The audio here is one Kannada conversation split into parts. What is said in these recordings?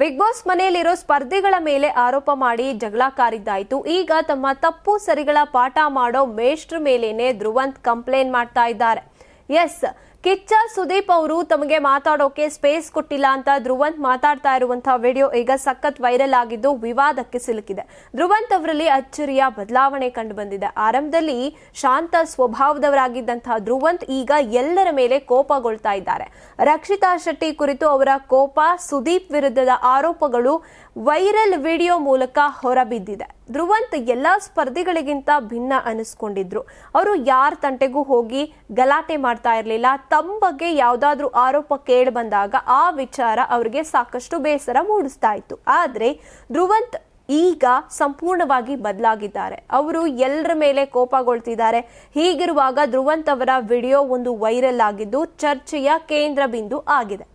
ಬಿಗ್ ಬಾಸ್ ಮನೆಯಲ್ಲಿರೋ ಸ್ಪರ್ಧಿಗಳ ಮೇಲೆ ಆರೋಪ ಮಾಡಿ ಜಗಳ ಕಾರಿದ್ದಾಯ್ತು. ಈಗ ತಮ್ಮ ತಪ್ಪು ಸರಿಗಳ ಪಾಠ ಮಾಡೋ ಮೇಷ್ಟ್ರ ಮೇಲೇನೆ ಧ್ರುವಂತ್ ಕಂಪ್ಲೇಂಟ್ ಮಾಡ್ತಾ ಇದ್ದಾರೆ. ಎಸ್ ಕಿಚ್ಚ ಸುದೀಪ್ ಅವರು ತಮಗೆ ಮಾತಾಡೋಕೆ ಸ್ಪೇಸ್ ಕೊಟ್ಟಿಲ್ಲ ಅಂತ ಧ್ರುವಂತ್ ಮಾತಾಡ್ತಾ ಇರುವಂತಹ ವಿಡಿಯೋ ಈಗ ಸಖತ್ ವೈರಲ್ ಆಗಿದ್ದು ವಿವಾದಕ್ಕೆ ಸಿಲುಕಿದೆ. ಧ್ರುವಂತ್ ಅವರಲ್ಲಿ ಅಚ್ಚರಿಯ ಬದಲಾವಣೆ ಕಂಡು ಬಂದಿದೆ. ಆರಂಭದಲ್ಲಿ ಶಾಂತ ಸ್ವಭಾವದವರಾಗಿದ್ದಂತಹ ಧ್ರುವಂತ್ ಈಗ ಎಲ್ಲರ ಮೇಲೆ ಕೋಪಗೊಳ್ತಾ ಇದ್ದಾರೆ. ರಕ್ಷಿತಾ ಶೆಟ್ಟಿ ಕುರಿತು ಅವರ ಕೋಪ, ಸುದೀಪ್ ವಿರುದ್ಧದ ಆರೋಪಗಳು ವೈರಲ್ ವಿಡಿಯೋ ಮೂಲಕ ಹೊರಬಿದ್ದಿದೆ. ಧ್ರುವಂತ್ ಎಲ್ಲ ಸ್ಪರ್ಧಿಗಳಿಗಿಂತ ಭಿನ್ನ ಅನಿಸ್ಕೊಂಡಿದ್ರು. ಅವರು ಯಾರ ತಂಟೆಗೂ ಹೋಗಿ ಗಲಾಟೆ ಮಾಡ್ತಾ ಇರಲಿಲ್ಲ. ತಮ್ಮ ಬಗ್ಗೆ ಯಾವುದಾದ್ರೂ ಆರೋಪ ಕೇಳಿ ಬಂದಾಗ ಆ ವಿಚಾರ ಅವರಿಗೆ ಸಾಕಷ್ಟು ಬೇಸರ ಮೂಡಿಸ್ತಾ ಇತ್ತು. ಆದ್ರೆ ಧ್ರುವಂತ್ ಈಗ ಸಂಪೂರ್ಣವಾಗಿ ಬದಲಾಗಿದ್ದಾರೆ. ಅವರು ಎಲ್ಲರ ಮೇಲೆ ಕೋಪಗೊಳ್ತಿದ್ದಾರೆ. ಹೀಗಿರುವಾಗ ಧ್ರುವಂತ್ ಅವರ ವಿಡಿಯೋ ಒಂದು ವೈರಲ್ ಆಗಿದ್ದು ಚರ್ಚೆಯ ಕೇಂದ್ರ ಬಿಂದು ಆಗಿದೆ.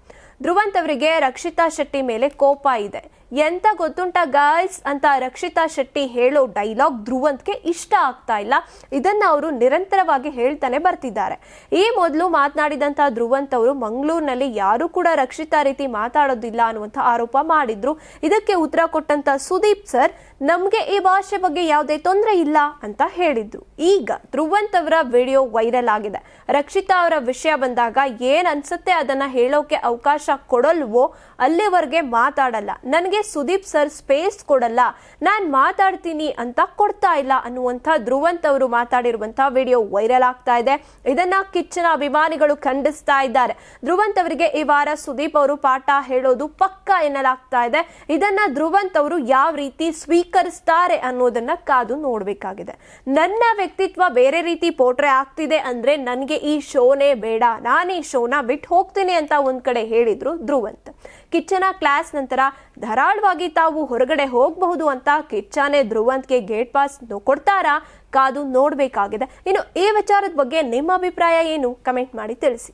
ಧ್ರುವಂತ್ ಅವರಿಗೆ ರಕ್ಷಿತಾ ಶೆಟ್ಟಿ ಮೇಲೆ ಕೋಪ ಇದೆ. ಎಂತ ಗೊತ್ತುಂಟ ಗಾಯ್ಸ್ ಅಂತ ರಕ್ಷಿತಾ ಶೆಟ್ಟಿ ಹೇಳೋ ಡೈಲಾಗ್ ಧ್ರುವಂತ್ಗೆ ಇಷ್ಟ ಆಗ್ತಾ ಇಲ್ಲ. ಇದನ್ನ ಅವರು ನಿರಂತರವಾಗಿ ಹೇಳ್ತಾನೆ ಬರ್ತಿದ್ದಾರೆ. ಈ ಮೊದಲು ಮಾತನಾಡಿದಂತ ಧ್ರುವಂತ್ ಅವರು ಮಂಗಳೂರಿನಲ್ಲಿ ಯಾರು ಕೂಡ ರಕ್ಷಿತಾ ರೀತಿ ಮಾತಾಡೋದಿಲ್ಲ ಅನ್ನುವಂಥ ಆರೋಪ ಮಾಡಿದ್ರು. ಇದಕ್ಕೆ ಉತ್ತರ ಕೊಟ್ಟಂತ ಸುದೀಪ್ ಸರ್ ನಮ್ಗೆ ಈ ಭಾಷೆ ಬಗ್ಗೆ ಯಾವುದೇ ತೊಂದರೆ ಇಲ್ಲ ಅಂತ ಹೇಳಿದ್ದು. ಈಗ ಧ್ರುವಂತ್ ಅವರ ವಿಡಿಯೋ ವೈರಲ್ ಆಗಿದೆ. ರಕ್ಷಿತಾ ಅವರ ವಿಷಯ ಬಂದಾಗ ಏನ್ ಅನ್ಸುತ್ತೆ ಅದನ್ನ ಹೇಳೋಕೆ ಅವಕಾಶ ಕೊಡಲ್ವೋ ಅಲ್ಲಿವರೆಗೆ ಮಾತಾಡಲ್ಲ. ನನಗೆ ಸುದೀಪ್ ಸರ್ ಸ್ಪೇಸ್ ಕೊಡಲ್ಲ. ನಾನು ಮಾತಾಡ್ತೀನಿ ಅಂತ ಕೊಡ್ತಾ ಇಲ್ಲ ಅನ್ನುವಂಥ ಧ್ರುವಂತ್ ಅವರು ಮಾತಾಡಿರುವಂತ ವಿಡಿಯೋ ವೈರಲ್ ಆಗ್ತಾ ಇದೆ. ಇದನ್ನ ಕಿಚ್ಚನ ಅಭಿಮಾನಿಗಳು ಖಂಡಿಸ್ತಾ ಇದ್ದಾರೆ. ಧ್ರುವಂತ್ ಅವರಿಗೆ ಈ ವಾರ ಸುದೀಪ್ ಅವರು ಪಾಠ ಹೇಳೋದು ಪಕ್ಕ ಎನ್ನಲಾಗ್ತಾ ಇದೆ. ಇದನ್ನ ಧ್ರುವಂತ್ ಅವರು ಯಾವ ರೀತಿ ಸ್ವೀಕರಿಸ್ತಾರೆ ಅನ್ನೋದನ್ನ ಕಾದು ನೋಡಬೇಕಾಗಿದೆ. ನನ್ನ ವ್ಯಕ್ತಿತ್ವ ಬೇರೆ ರೀತಿ ಪೋಟ್ರೆ ಆಗ್ತಿದೆ ಅಂದ್ರೆ ನನಗೆ ಈ ಶೋನೇ ಬೇಡ, ನಾನು ಈ ಶೋನ ಬಿಟ್ಟು ಹೋಗ್ತೀನಿ ಅಂತ ಒಂದ್ ಕಡೆ ಹೇಳಿದ್ರು ಧ್ರುವಂತ್. ಕಿಚ್ಚನ ಕ್ಲಾಸ್ ನಂತರ ಧಾರಾಳವಾಗಿ ತಾವು ಹೊರಗಡೆ ಹೋಗಬಹುದು ಅಂತ ಕಿಚ್ಚನೇ ಧ್ರುವಂತ್ಗೆ ಗೇಟ್ ಪಾಸ್ ಕೊಡ್ತಾರಾ ಕಾದು ನೋಡಬೇಕಾಗಿದೆ. ಇನ್ನು ಈ ವಿಚಾರದ ಬಗ್ಗೆ ನಿಮ್ಮ ಅಭಿಪ್ರಾಯ ಏನು? ಕಮೆಂಟ್ ಮಾಡಿ ತಿಳಿಸಿ.